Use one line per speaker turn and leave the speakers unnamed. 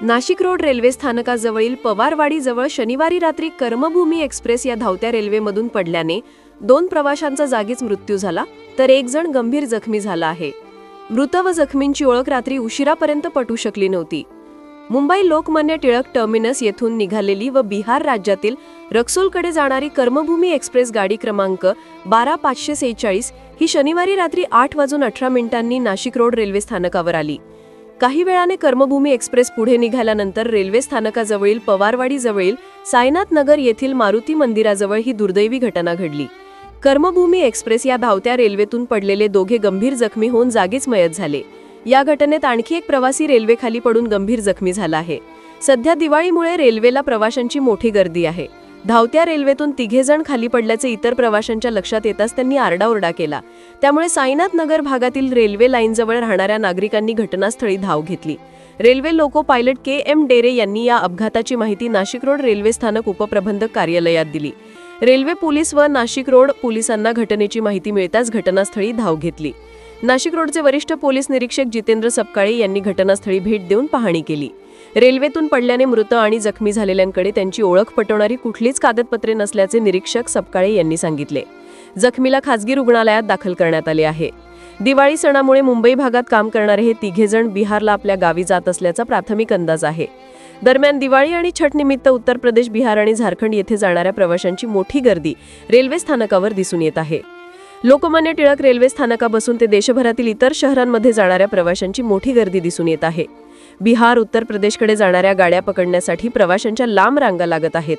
Nashik road railway स्थानकाजवळील पवारवाडीजवळ शनिवारी रात्री कर्मभूमी एक्सप्रेस या धावत्या रेल्वेमधून पडल्याने दोन प्रवाशांचा जागीच मृत्यू झाला तर एक जण गंभीर जखमी झाला आहे. मृत व जखमींची ओळख रात्री उशिरापर्यंत पटू शकली नव्हती. मुंबई लोकमान्य टिळक टर्मिनस येथून निघालेली व बिहार राज्यातील रक्सोलकडे जाणारी कर्मभूमी एक्सप्रेस गाडी क्रमांक बारा पाचशे सेहेचाळीस ही शनिवारी रात्री आठ वाजून अठरा मिनिटांनी नाशिक रोड रेल्वे स्थानकावर आली. काही वेळाने कर्मभूमी एक्सप्रेस पुढे निघाल्यानंतर रेल्वे स्थानकाजवळील पवारवाडीजवळील सायनाथ नगर येथील मारुती मंदिराजवळ ही दुर्दैवी घटना घडली. कर्मभूमी एक्सप्रेस या धावत्या रेल्वेतून पडलेले दोघे गंभीर जखमी होऊन जागीच मयत झाले. या घटनेत आणखी एक प्रवासी रेल्वेखाली पडून गंभीर जखमी झाला आहे. सध्या दिवाळीमुळे रेल्वेला प्रवाशांची मोठी गर्दी आहे. धावत्या रेल्वेतून तिघे जण खाली पडल्याचे इतर प्रवाशांच्या लक्षात येताच त्यांनी आरडाओरडा केला. त्यामुळे साईनाथ नगर भागातील रेल्वे लाईनजवळ राहणाऱ्या नागरिकांनी घटनास्थळी धाव घेतली. Railway loco pilot K M Dere यांनी या अपघाताची माहिती नाशिक रोड रेल्वे स्थानक उपप्रबंधक कार्यालयात दिली. रेल्वे पोलीस व नाशिक रोड पोलिसांना घटनेची माहिती मिळताच घटनास्थळी धाव घेतली. नाशिक रोडचे वरिष्ठ पोलीस निरीक्षक जितेंद्र सपकाळे यांनी घटनास्थळी भेट देऊन पाहणी केली. रेल्वेतून पडल्याने मृत आणि जखमी झालेल्यांकडे त्यांची ओळख पटवणारी कुठलीच कागदपत्रे नसल्याचे निरीक्षक सपकाळे यांनी सांगितले. जखमीला खासगी रुग्णालयात दाखल करण्यात आले आहे. दिवाळी सणामुळे मुंबई भागात काम करणारे हे तिघेजण बिहारला आपल्या गावी जात असल्याचा प्राथमिक अंदाज आहे. दरम्यान दिवाळी आणि छठ निमित्त उत्तर प्रदेश बिहार आणि झारखंड येथे जाणाऱ्या प्रवाशांची मोठी गर्दी रेल्वे स्थानकावर दिसून येत आहे. लोकमान्य टिळक रेल्वे स्थानकापासून ते देशभरातील इतर शहरांमध्ये जाणाऱ्या प्रवाशांची मोठी गर्दी दिसून येत आहे. बिहार उत्तर प्रदेशकडे जाणाऱ्या गाड्या पकडण्यासाठी प्रवाशांच्या लांब रांगा लागत आहेत.